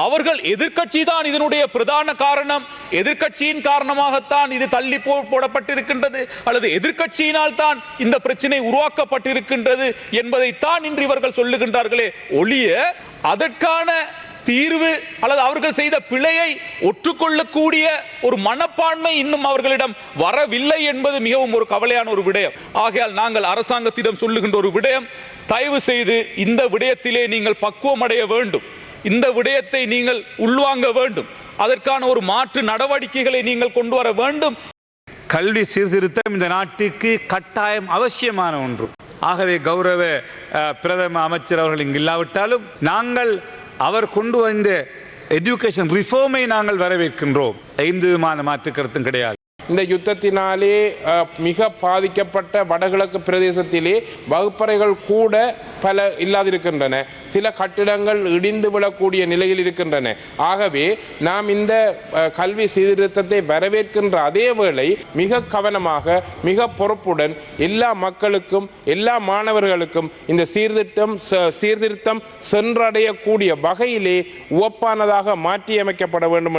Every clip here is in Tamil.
அவர்கள் எதிர்க்கட்சி தான் இதனுடைய பிரதான காரணம். எதிர்க்கட்சியின் காரணமாகத்தான் இது தள்ளி போ- போடப்பட்டிருக்கின்றது. அல்லது எதிர்கட்சியினால் தான் இந்த பிரச்சனை உருவாக்கப்பட்டிருக்கின்றது என்பதைத்தான் இன்று இவர்கள் சொல்லுகின்றார்களே ஒளிய அதற்கான தீர்வு அல்லது அவர்கள் செய்த பிழையை ஒற்றுக்கொள்ளக்கூடிய ஒரு மனப்பான்மை இன்னும் அவர்களிடம் வரவில்லை என்பது மிகவும் ஒரு கவலையான ஒரு விடயம். ஆகையால் நாங்கள் அரசாங்கத்திடம் சொல்லுகின்ற ஒரு விடயம் தயவு செய்து இந்த விடயத்திலே நீங்கள் பக்குவம் அடைய வேண்டும். இந்த விடயத்தை நீங்கள் உள்வாங்க வேண்டும். அதற்கான ஒரு மாற்று நடவடிக்கைகளை நீங்கள் கொண்டு வர வேண்டும். கல்வி சீர்திருத்தம் இந்த நாட்டுக்கு கட்டாயம் அவசியமான ஒன்று. ஆகவே கௌரவ பிரதம அமைச்சர் அவர்கள் இங்கு இல்லாவிட்டாலும் நாங்கள் அவர் கொண்டு வந்த எஜுகேஷன் ரிஃபார்மை நாங்கள் வரவேற்கின்றோம். ஐந்து விதமான மாற்று கருத்தும் கிடையாது. இந்த யுத்தத்தினாலே மிக பாதிக்கப்பட்ட வடகிழக்கு பிரதேசத்திலே வகுப்பறைகள் கூட பல இல்லாதிருக்கின்றன. சில கட்டிடங்கள் இடிந்து விழக்கூடிய நிலையில் இருக்கின்றன. ஆகவே நாம் இந்த கல்வி சீர்திருத்தத்தை வரவேற்கின்ற அதே வேளை மிக கவனமாக மிக பொறுப்புடன் எல்லா மக்களுக்கும் எல்லா மாணவர்களுக்கும் இந்த சீர்திருத்தம் ச- சீர்திருத்தம் சென்றடையக்கூடிய வகையிலே உவப்பானதாக மாற்றியமைக்கப்பட வேண்டும்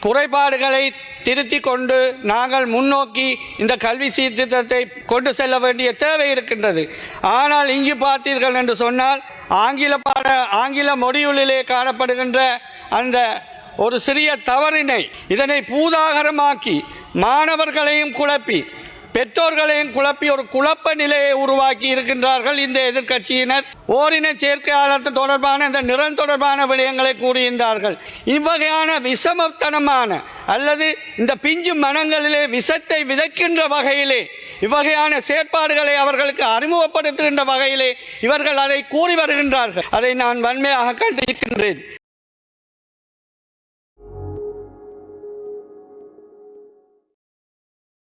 குறைபாடுகளை திருத்தி கொண்டு நாங்கள் முன்னோக்கி இந்த கல்வி சீர்திருத்தத்தை கொண்டு செல்ல வேண்டிய தேவை இருக்கின்றது. ஆனால் இங்கு பார்த்தீர்கள் என்று சொன்னால் ஆங்கில பாட ஆங்கில மொழியுளிலே காணப்படுகின்ற அந்த ஒரு சிறிய தவறினை இதனை பூதாகரமாக்கி மாணவர்களையும் குழப்பி பெற்றோர்களையும் குழப்பி ஒரு குழப்ப நிலையை உருவாக்கி இருக்கின்றார்கள் இந்த எதிர்க்கட்சியினர். ஓரின சேர்க்கையாளர் தொடர்பான இந்த நிறம் தொடர்பான விடயங்களை கூறியிருந்தார்கள் இவ்வகையான விஷமத்தனமான அல்லது இந்த பிஞ்சு மனங்களிலே விஷத்தை விதைக்கின்ற வகையிலே இவ்வகையான செயற்பாடுகளை அவர்களுக்கு அறிமுகப்படுத்துகின்ற வகையிலே இவர்கள் அதை கூறி வருகின்றார்கள். அதை நான் வன்மையாக கண்டிருக்கின்றேன்